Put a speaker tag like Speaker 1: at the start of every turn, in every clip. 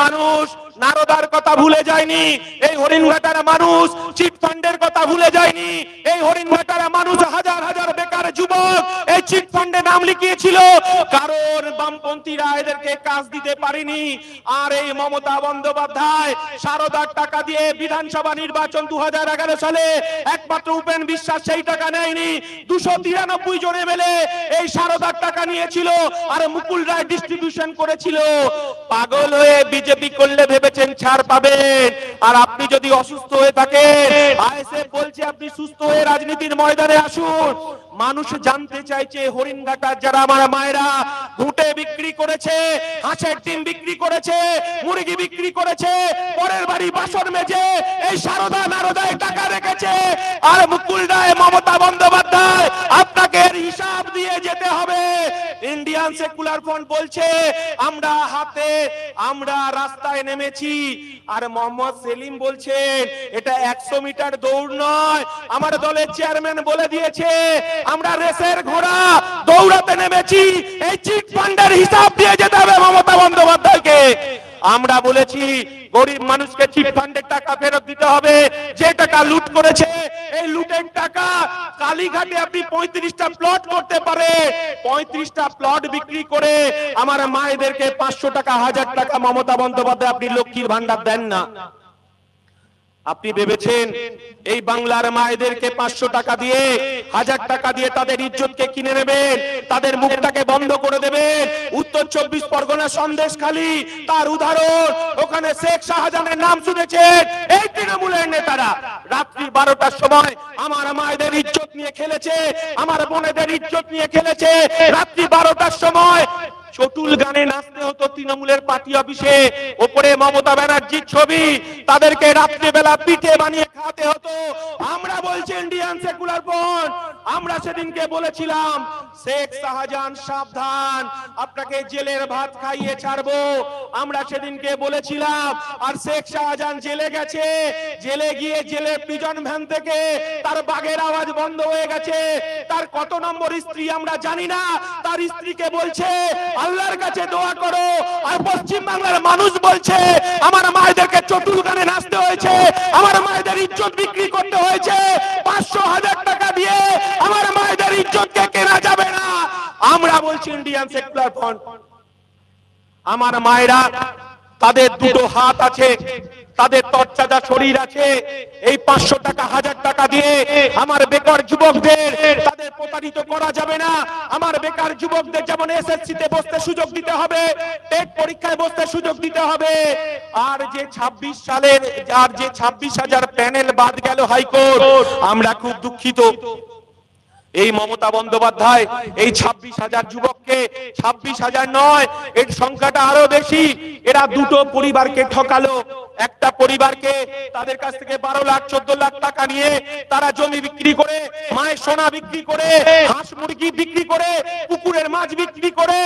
Speaker 1: মানুষ নারদার কথা ভুলে যায়নি। এই হরিণঘাটার মানুষ, চিট ফান্ডের কথা ভুলে যায়নি। এই হরিণঘাটার মানুষ, হাজার হাজার বেকার যুবক, এই চিট ফান্ডে নাম লিখিয়েছিল। কারণ বামপন্থীরা এদেরকে কাজ দিতে পারেনি। আর এই মমতা বন্দ্যোপাধ্যায় সারদার টাকা দিয়ে বিধানসভা নির্বাচন দু হাজার এগারো সালে একমাত্র উপেন বিশ্বাস সেই টাকা নেয়নি। দুশো তিরানব্বই জন এমএলএ এই সারদার টাকা নিয়েছিল আর মুকুল রায় ডিস্ট্রিবিউশন করেছিল। পাগল হয়ে বিজেপি করলে ভেবেছেন ছাড় পাবেন। আর আপনি যদি অসুস্থ হয়ে থাকেন, আইএসএফ বলছে আপনি সুস্থ হয়ে রাজনীতির ময়দানে আসুন। মানুষ জানতে চাইছে হরিণ হরিণঘাটার যারা আমার মায়েরা ঘুটে বিক্রি করেছে, হাঁসের ডিম বিক্রি করেছে, মুরগি বিক্রি করেছে, পরের বাড়ি বাসন মেজে এই সারদা নারদায় টাকা রেখেছে। আর মুকুল রায় মমতা বন্দ্যোপাধ্যায় আপনাকে এর হিসাব দিয়ে যেতে হবে। ইন্ডিয়ান সেকুলার ফ্রন্ট বলছে, আমরা হাতে, আমরা রাস্তায় নেমেছি। আর মোহাম্মদ সেলিম বলছেন এটা একশো মিটার দৌড় নয়। আমার দলের চেয়ারম্যান বলে দিয়েছে, আমরা রেসের ঘোড়া দৌড়াতে নেমেছি। এই চিট ফান্ডের হিসাব দিয়ে যেতে হবে মমতা বন্দ্যোপাধ্যায়কে। আমরা বলেছি গরিব মানুষকে চিট ফান্ডের টাকা ফেরত দিতে হবে। যে টাকা লুট করেছে, এই লুটের টাকা কালীঘাটে আপনি পঁয়ত্রিশটা প্লট করতে পারে। পঁয়ত্রিশটা প্লট বিক্রি করে আমার মায়েদেরকে পাঁচশো টাকা, হাজার টাকা মমতা বন্দ্যোপাধ্যায় আপনি লক্ষ্মীর ভান্ডার দেন না। আপনি ভেবেছেন এই বাংলার মায়েদেরকে পাঁচশো টাকা দিয়ে, হাজার টাকা দিয়ে তাদের ইজ্জতকে কিনে নেবেন, তাদের মুখটাকে বন্ধ করে দেবেন? উত্তর চব্বিশ পরগনা সন্দেশ খালি তার উদাহরণ, ওখানে শেখ শাহজাহানের নাম শুনেছেন। এই তৃণমূলের নেতারা রাত্রি বারোটার সময় আমার মায়েদের ইজ্জত নিয়ে খেলেছে, আমার বোনেদের ইজ্জত নিয়ে খেলেছে। রাত্রি বারোটার সময় চটুল গানে নাচতে হতো তৃণমূলের পার্টি অফিসে। ওপরে মমতা ব্যানার্জির ছবি। তাদেরকে রাত্রিবেলা পিঠে বানিয়ে খাওয়াতে হতো। আমরা বলছি ইন্ডিয়ান সেকুলার ফ্রন্ট আমরা সেদিনকে বলেছিলাম, শেখ শাহজাহান, সাবধান, আপনাকে জেলের ভাত খাইয়ে ছাড়বো। আমরা সেদিনকে বলেছিলাম, আর শেখ শাহজাহান জেলে গেছে, জেলে গিয়ে জেলে প্রিজন ভ্যান থেকে তার বাঘের আওয়াজ বন্ধ হয়ে গেছে। তার কত নম্বর স্ত্রী আমরা জানি না, তার স্ত্রীকে বলছে, আল্লাহর কাছে দোয়া করো। আর পশ্চিম বাংলার মানুষ বলছে, আমার মায়েদেরকে চটুল গানে নাচতে হয়েছে, আমার মায়েদের ইজ্জত বিক্রি করতে হয়েছে, পাঁচশো হাজার ইজ্জতকে কেনা যাবে না। আমরা বলছি ইন্ডিয়ান সেকুলার ফ্রন্ট আমার মায়েরা, তাদের দুটো হাত আছে, তাদের তরচাদা শরীর আছে। এই পাঁচশো টাকা, হাজার টাকা দিয়ে আমার বেকার যুবকদের তাদের প্রতারিত করা যাবে না। আমার বেকার যুবকদের যেমন এসএসসি তে বসতে সুযোগ দিতে হবে, টেট পরীক্ষায় বসতে সুযোগ দিতে হবে। আর যে ২৬ সালের, আর যে ছাব্বিশ হাজার প্যানেল বাদ গেল হাইকোর্ট, আমরা খুব দুঃখিত। এই মমতা বন্দ্যোপাধ্যায়, এই ছাব্বিশ হাজার যুবককে, ছাব্বিশ হাজার নয়, এর সংখ্যাটা আরও বেশি। এরা দুটো পরিবারকে ঠকালো। একটা পরিবারকে তাদের কাছ থেকে বারো লাখ, চোদ্দ লাখ টাকা নিয়ে তারা জমি বিক্রি করে, মায়ের সোনা বিক্রি করে, হাঁস মুরগি বিক্রি করে পুকুরের মাছ বিক্রি করে,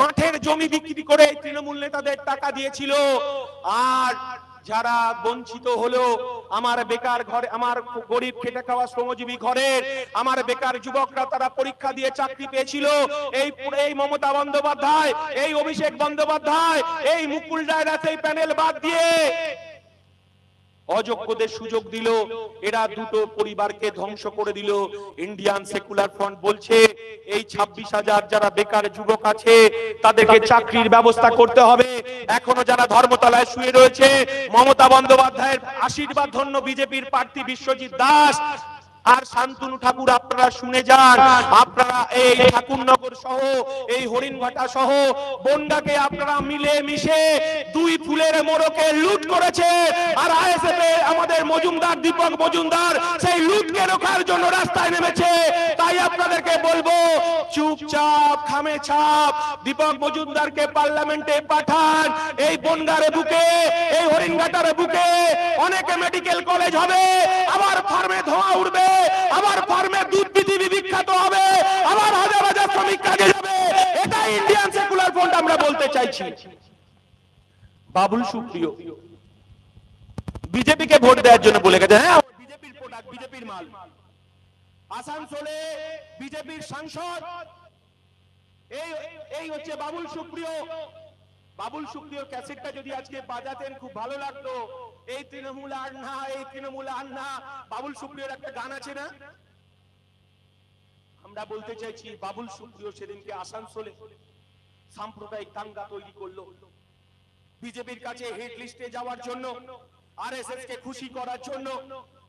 Speaker 1: মাঠের জমি বিক্রি করে তৃণমূল নেতাদের টাকা দিয়েছিল। আর যারা বঞ্চিত হলো আমার বেকার ঘরে, আমার গরিব খেটে খাওয়া শ্রমজীবী ঘরের আমার বেকার যুবকরা তারা পরীক্ষা দিয়ে চাকরি পেয়েছিল। এই এই মমতা বন্দ্যোপাধ্যায়, এই অভিষেক বন্দ্যোপাধ্যায়, এই মুকুল রায়রা সেই প্যানেল বাদ দিয়ে অযোগ্যদের সুযোগ দিল। এরা দুটো পরিবারকে ধ্বংস করে দিল। ইন্ডিয়ান সেকুলার ফ্রন্ট বলছে এই ছাব্বিশ হাজার যারা বেকার যুবক আছে তাদেরকে চাকরির ব্যবস্থা করতে হবে। এখনও যারা ধর্মতলায় শুয়ে রয়েছে মমতা বন্দ্যোপাধ্যায়ের আশীর্বাদ ধন্য বিজেপির প্রার্থী বিশ্বজিৎ দাস আর শান্তনু ঠাকুর আপনারা শুনে যান। আপনারা এই ঠাকুরনগর সহ এই হরিণঘাটা সহ বন্ডাকে আপনারা মিলে মিশে দুই ফুলের মোড়কে লুট করেছে। আর আইএসএফ আমাদের মজুমদার দীপক মজুমদার সেই লুটকে রোখার জন্য রাস্তায় নেমেছে। তাই আপনাদেরকে বলব চুপচাপ খামে ছাপ দীপক মজুমদারকে পার্লামেন্টে পাঠান। এই বনগারে বুকে এই হরিণঘাটার বুকে অনেকে মেডিকেল কলেজ হবে আবার ফার্মে ধোঁয়া উঠবে আবার ফার্মে দুধ পৃথিবী বিখ্যাত হবে, আবার হাজার হাজার শ্রমিক কাজে যাবে। এটা ইন্ডিয়ান সেকুলার ফ্রন্ট আমরা বলতে চাইছি। বাবুল সুপ্রিয়, বিজেপিকে ভোট দেওয়ার জন্য বলে গেছে হ্যাঁ বিজেপির প্রোডাক্ট বিজেপির মাল। আসানসোলে বিজেপির সাংসদ, এই এই হচ্ছে বাবুল সুপ্রিয়। বাবুল সুপ্রিয়র ক্যাসেটটা যদি আজকে বাজাতেন, খুব ভালো লাগতো। এই তৃণমূল আর না, এই তৃণমূল আর না। বাবুল সুপ্রিয়র একটা গান আছে না? আমরা বলতে চাইছি, বাবুল সুপ্রিয় সেদিনকে আসানসোলে সাম্প্রদায়িক দাঙ্গা তৈরি করল। বিজেপির কাছে হেড লিস্টে যাওয়ার জন্য আরএসএস কে খুশি করার জন্য।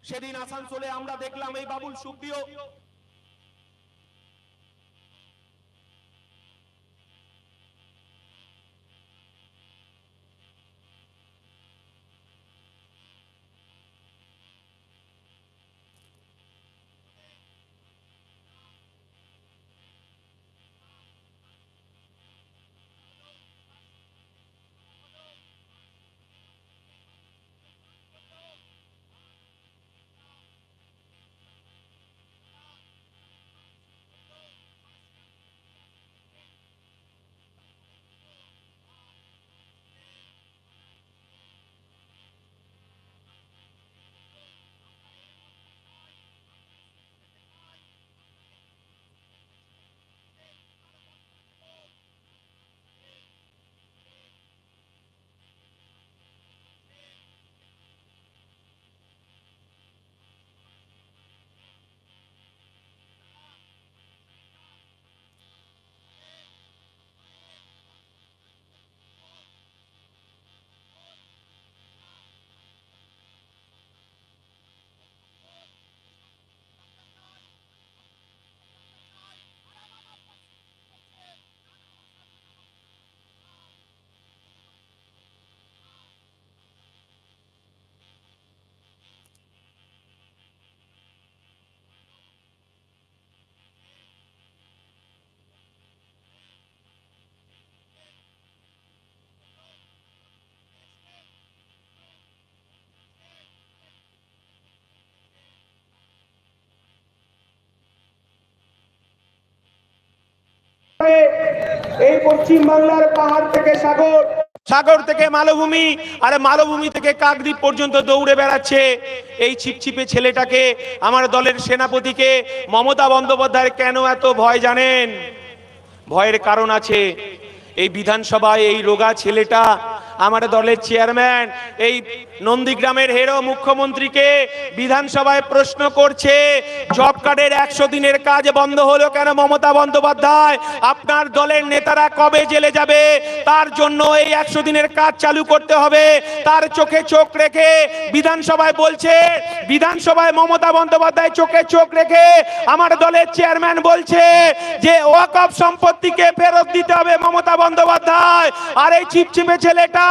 Speaker 1: সেদিন আসানসোলে আমরা দেখলাম এই বাবুল সুপ্রিয়
Speaker 2: এই পশ্চিম বাংলার পাহাড় থেকে সাগর।
Speaker 1: সাগর থেকে মালভূমি, আর মালভূমি থেকে কাকদ্বীপ পর্যন্ত দৌড়ে বেড়াচ্ছে এই ছিপছিপে ছেলেটাকে। আমার দলের সেনাপতিকে মমতা বন্দ্যোপাধ্যায় কেন এত ভয় জানেন? ভয়ের কারণ আছে, এই বিধানসভায় এই রোগা ছেলেটা আমার দলের চেয়ারম্যান, এই নন্দীগ্রামের হেরো মুখ্যমন্ত্রীকে বিধানসভায় প্রশ্ন করছে, জব কার্ডের একশো দিনের কাজ বন্ধ হলো কেন মমতা বন্দ্যোপাধ্যায়? আপনার দলের নেতারা কবে জেলে যাবে? তার জন্য এই একশো দিনের কাজ চালু করতে হবে। তার চোখে চোখ রেখে বিধানসভায় বলছে, বিধানসভায় মমতা বন্দ্যোপাধ্যায় চোখে চোখ রেখে আমার দলের চেয়ারম্যান বলছে যে, ওয়াকফ সম্পত্তিকে ফেরত দিতে হবে মমতা বন্দ্যোপাধ্যায়। আর এই চিপচিপে ছেলেটা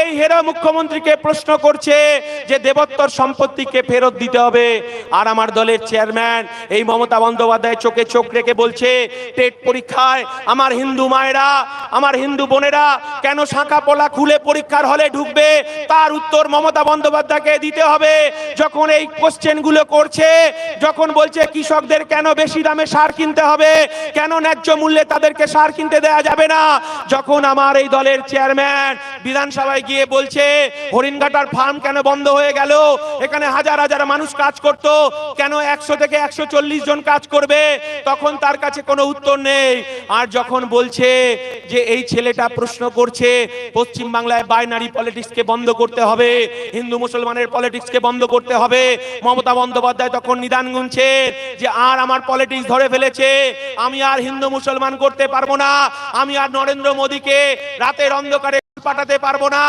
Speaker 1: এই হেরা মুখ্যমন্ত্রীকে প্রশ্ন করছে যে দেবত্তর সম্পত্তিকে ফেরত দিতে হবে। আর আমার দলের চেয়ারম্যান এই মমতা বন্দ্যোপাধ্যায় চোখে চোখ রেখে বলছে, টেট পরীক্ষায় আমার হিন্দু মায়েরা আমার হিন্দু বোনেরা, কেন শাখা পোলা খুলে পরীক্ষার হলে ঢুকবে? তার উত্তর মমতা বন্দ্যোপাধ্যায়কে দিতে হবে। যখন এই কোশ্চেনগুলো করছে, যখন বলছে কৃষকদের কেন বেশি দামে সার কিনতে হবে, কেন ন্যায্য মূল্যে তাদেরকে সার কিনতে দেয়া যাবে না? যখন আমার এই দলের চেয়ারম্যান বিধানসভায় গিয়ে বলছে, হরিণঘাটার ফার্ম কেন বন্ধ হয়ে গেল? এখানে হাজার হাজার মানুষ কাজ করত, কেন একশো থেকে একশো চল্লিশ জন কাজ করবে? তখন তার কাছে কোনো উত্তর নেই। আর যখন বলছে যে এই ছেলেটা প্রশ্ন করছে, পশ্চিম বাংলায় বাইনারি পলিটিক্সকে বন্ধ করতে হবে, হিন্দু মুসলমানের পলিটিক্সকে বন্ধ করতে হবে। মমতা বন্দ্যোপাধ্যায় তখন নিদান গুনছে যে, আর আমার পলিটিক্স ধরে ফেলেছে, আমি আর হিন্দু মুসলমান করতে পারব না, আমি আর নরেন্দ্র মোদীকে রাতের অন্ধকারে পাঠাতে পারব না,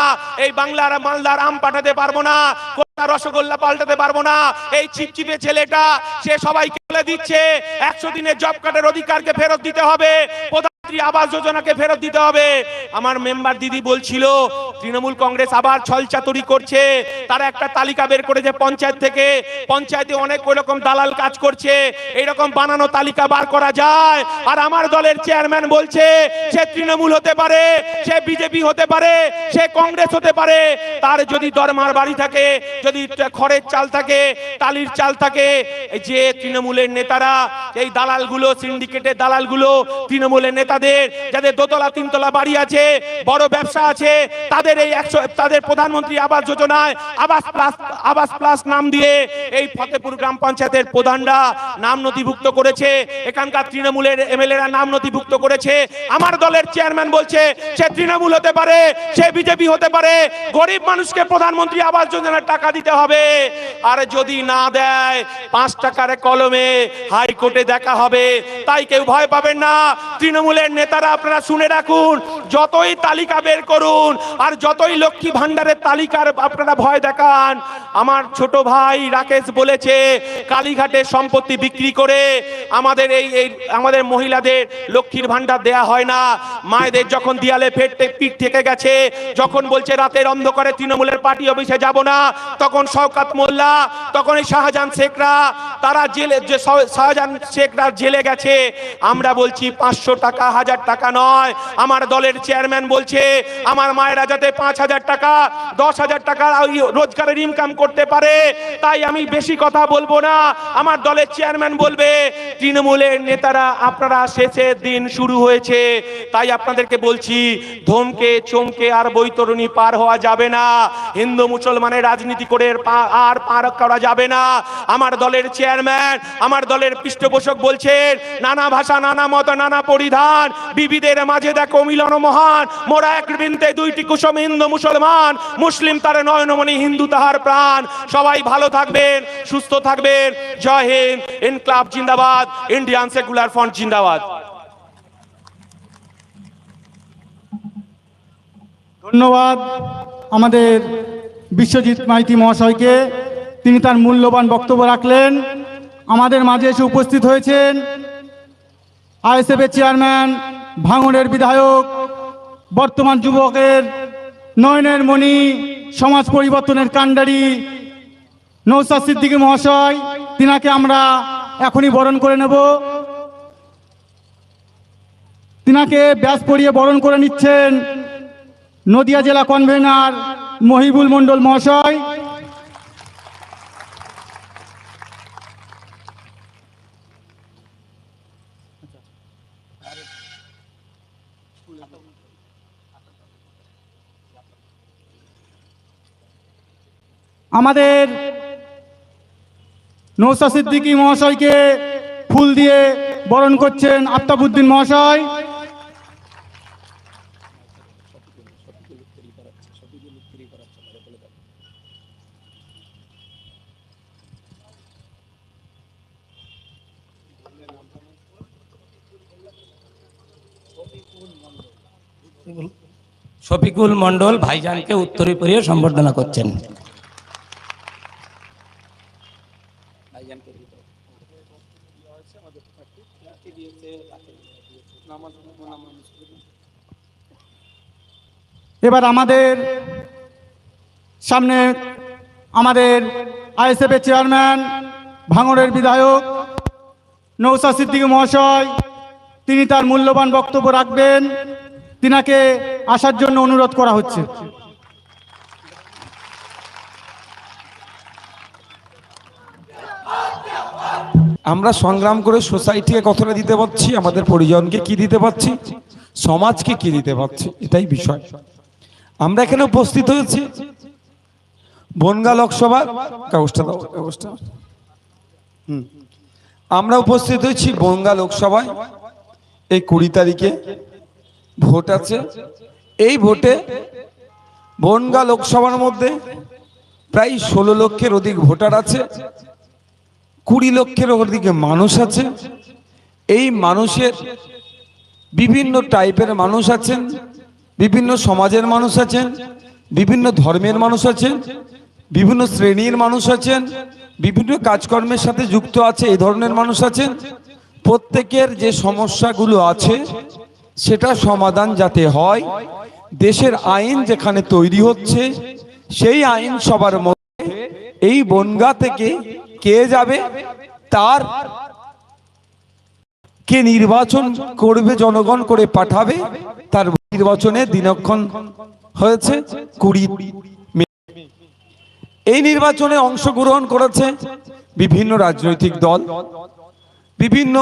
Speaker 1: এই বাংলার মালদার আম পাঠাতে পারব না রসগোল্লা পাল্টাতে পারব না, এই চিপচিপে ছেলেটা, সে সবাইকে বলে দিচ্ছে, একশো দিনের জব কার্ডের অধিকারকে ফেরত দিতে হবে আবাস যোজনাকে ফেরত দিতে হবে। আমার মেম্বার দিদি বলছিল তৃণমূল কংগ্রেস আবার ছলচাতুরি করছে। তারা একটা তালিকা বের করেছে পঞ্চায়েত থেকে। পঞ্চায়েতে অনেক ওই রকম দালাল কাজ করছে। এইরকম বানানো তালিকা বার করা যায়। আর আমার দলের চেয়ারম্যান বলছে, সে তৃণমূল হতে পারে, সে বিজেপি হতে পারে, সে কংগ্রেস হতে পারে। তার যদি দরমার বাড়ি থাকে, যদি খড়ের চাল থাকে, টালির চাল থাকে যে তৃণমূলের নেতারা, এই দালালগুলো, সিন্ডিকেটের দালালগুলো, তৃণমূলের নেতাদের, যাদের দোতলা তিনতলা বাড়ি আছে, বড় ব্যবসা আছে, তাদের তাদের এই একশো, তাদের প্রধানমন্ত্রী আবাস যোজনায় আবাস প্লাস আবাস প্লাস নাম দিয়ে এই ফতেপুর গ্রাম পঞ্চায়েতের প্রধানরা নাম নথিভুক্ত করেছে। এখানকার তৃণমূলের এমএলএরা নাম নথিভুক্ত করেছে। আমার দলের চেয়ারম্যান বলছে, সে তৃণমূল হতে পারে, সে বিজেপি হতে পারে, গরিব মানুষকে প্রধানমন্ত্রী আবাস যোজনার টাকা দিতে হবে। আর যদি না দেয়, পাঁচ টাকার কলমে হাইকোর্টে দেখা হবে। তাই কেউ ভয় পাবেন না। তৃণমূলের নেতারা আপনারা শুনে রাখুন যতই তালিকা বের করুন আর যতই লক্ষ্মী ভান্ডারের তালিকার আপনারা ভয় দেখান, আমার ছোট ভাই রাকেশ বলেছে, কালীঘাটে সম্পত্তি বিক্রি করে আমাদের এই এই, আমাদের মহিলাদের লক্ষ্মীর ভান্ডার দেয়া হয় না। মায়েদের যখন দিয়ালে ফেটতে পিঠ থেকে গেছে, যখন বলছে রাতের অন্ধকারে তৃণমূলের পার্টি অফিসে যাব না, তখন শওকাত মোল্লা, তখন এই শাহজাহান শেখরা, তারা জেলে, যে শাহজাহান শেখরা জেলে গেছে। আমরা বলছি পাঁচশো টাকা, হাজার টাকা নয়, আমার দলের চেয়ারম্যান বলছে, আমার মায়েরা যাতে পাঁচ হাজার টাকা, দশ হাজার টাকা রোজগারের ইনকাম করতে পারে। তাই আমি বেশি কথা বলব না। আমার দলের চেয়ারম্যান বলবে, তৃণমূলের নেতারা, আপনারা শেষের দিন শুরু হয়েছে। তাই আপনাদেরকে বলছি, ধমকে, চমকে আর বৈতরণী পার হওয়া যাবে না। হিন্দু মুসলমানের রাজনীতি করে আর পার করা যাবে না। আমার দলের চেয়ারম্যান আমার দলের পৃষ্ঠপোষক বলছেন, নানা ভাষা, নানা মত, নানা পরিধান। বিবিধের মাঝে দেখো মিলন মহান, মোরা এক বৃন্তে দুইটি কুসুম হিন্দু মুসলমান, মুসলিম তার নয়নমণি হিন্দু তাহার প্রাণ। সবাই ভালো থাকবেন, সুস্থ থাকবেন। জয় হিন্দ, ইনক্লাব জিন্দাবাদ, ইন্ডিয়ান সেকুলার ফ্রন্ট জিন্দাবাদ।
Speaker 3: ধন্যবাদ আমাদের বিশ্বজিৎ মাইতি মহাশয়কে। তিনি তার মূল্যবান বক্তব্য রাখলেন। আমাদের মাঝে এসে উপস্থিত হয়েছেন আইএসএফের চেয়ারম্যান ভাঙড়ের বিধায়ক বর্তমান যুবকের নয়নের মণি, সমাজ পরিবর্তনের কাণ্ডারি, নৌসাদ সিদ্দিকী মহাশয়, তিনাকে আমরা এখনই বরণ করে নেব। তিনাকে ব্যাস পরিয়ে বরণ করে নিচ্ছেন নদিয়া জেলা কনভেনার মহিবুল মণ্ডল মহাশয়। আমাদের নৌসা সিদ্দিকী মহাশয়কে ফুল দিয়ে বরণ করছেন আফতাবুদ্দিন মহাশয়।
Speaker 4: শফিকুল মন্ডল ভাইজানকে উত্তরীয় সম্বর্ধনা করছেন।
Speaker 3: এবার আমাদের সামনে আমাদের আইএসএফের চেয়ারম্যান, ভাঙড়ের বিধায়ক, নৌসা সিদ্দিকী মহাশয়, তিনি তার মূল্যবান বক্তব্য রাখবেন। তিনাকে আসার জন্য অনুরোধ করা হচ্ছে।
Speaker 5: আমরা সংগ্রাম করে সোসাইটিকে কতটা দিতে পারছি, আমাদের পরিজনকে কি দিতে পারছি, সমাজকে কি দিতে পারছি, এটাই বিষয়। আমরা এখানে উপস্থিত হয়েছি। বনগা লোকসভার কাগজটা দাও কাগজটা হুম। আমরা উপস্থিত হয়েছি বনগা লোকসভায়। এই কুড়ি তারিখে ভোট আছে। এই ভোটে বনগা লোকসভার মধ্যে প্রায় ষোলো লক্ষের অধিক ভোটার আছে, কুড়ি লক্ষের দিকে মানুষ আছে। এই মানুষের বিভিন্ন টাইপের মানুষ আছেন। বিভিন্ন সমাজের মানুষ আছেন, বিভিন্ন ধর্মের মানুষ আছেন, বিভিন্ন শ্রেণির মানুষ আছেন, বিভিন্ন কাজকর্মের সাথে যুক্ত আছে এই ধরনের মানুষ আছেন। প্রত্যেকের যে সমস্যাগুলো আছে, সেটা সমাধান যাতে হয়, দেশের আইন যেখানে তৈরি হচ্ছে, সেই আইন সবার মধ্যে এই বনগা থেকে কে যাবে, তার কে নির্বাচন করবে, জনগণ করে পাঠাবে, তার নির্বাচনে দিনক্ষণ হয়েছে কুড়ি এই নির্বাচনে অংশগ্রহণ করেছে বিভিন্ন রাজনৈতিক দল, বিভিন্ন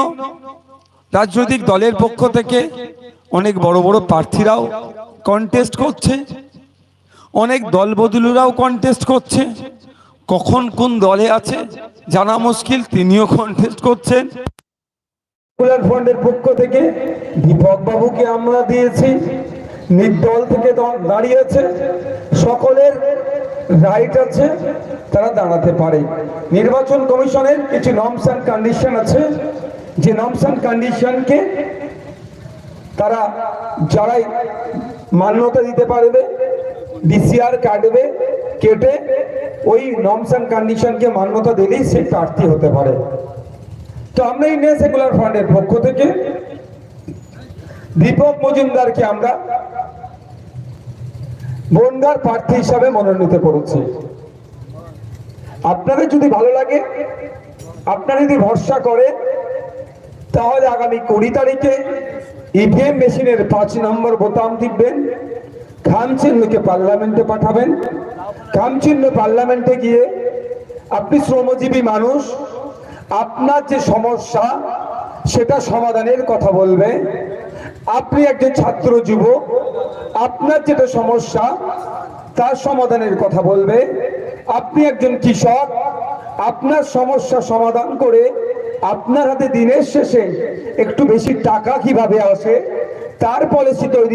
Speaker 5: রাজনৈতিক দলের পক্ষ থেকে অনেক বড় বড় প্রার্থীরাও কন্টেস্ট করছে,
Speaker 6: অনেক দল বদলুরাও কন্টেস্ট করছে, কখন কোন দলে আছে জানা মুশকিল তিনিও কন্টেস্ট করছেন।
Speaker 5: পপুলার ফ্রন্টের পক্ষ থেকে দীপক বাবুকে আমরা দিয়েছি। নির্দল থেকে দাঁড়িয়েছে। সকলের রাইট আছে, তারা দাঁড়াতে পারে। নির্বাচন কমিশনের কিছু নর্মস অ্যান্ড কন্ডিশন আছে। যে নর্মস অ্যান্ড কন্ডিশনকে তারা যারাই মান্যতা দিতে পারবে ডিসিআর কাটবে, কেটে ওই নর্মস অ্যান্ড কন্ডিশনকে মান্যতা দিলেই সে প্রার্থী হতে পারে। তো আমরা ইন্ডিয়ান সেকুলার ফান্ডের পক্ষ থেকে দীপক মজুমদারকে আমরা বনগার প্রার্থী হিসাবে মনোনীত করেছি। আপনাদের যদি ভালো লাগে, আপনারা যদি ভরসা করে তাহলে আগামী কুড়ি তারিখে ইভিএম মেশিনের পাঁচ নম্বর বোতাম টিপবেন খাম চিহ্নকে পার্লামেন্টে পাঠাবেন। খাম চিহ্ন পার্লামেন্টে গিয়ে আপনি শ্রমজীবী মানুষ আপনার যে সমস্যা, সেটা সমাধানের কথা বলবে। আপনি একজন ছাত্র যুবক, আপনার যেটা সমস্যা, তার সমাধানের কথা বলবে। আপনি একজন কৃষক, আপনার সমস্যা সমাধান করে আপনার হাতে দিনের শেষে একটু বেশি টাকা কীভাবে আসে, তার পলিসি তৈরি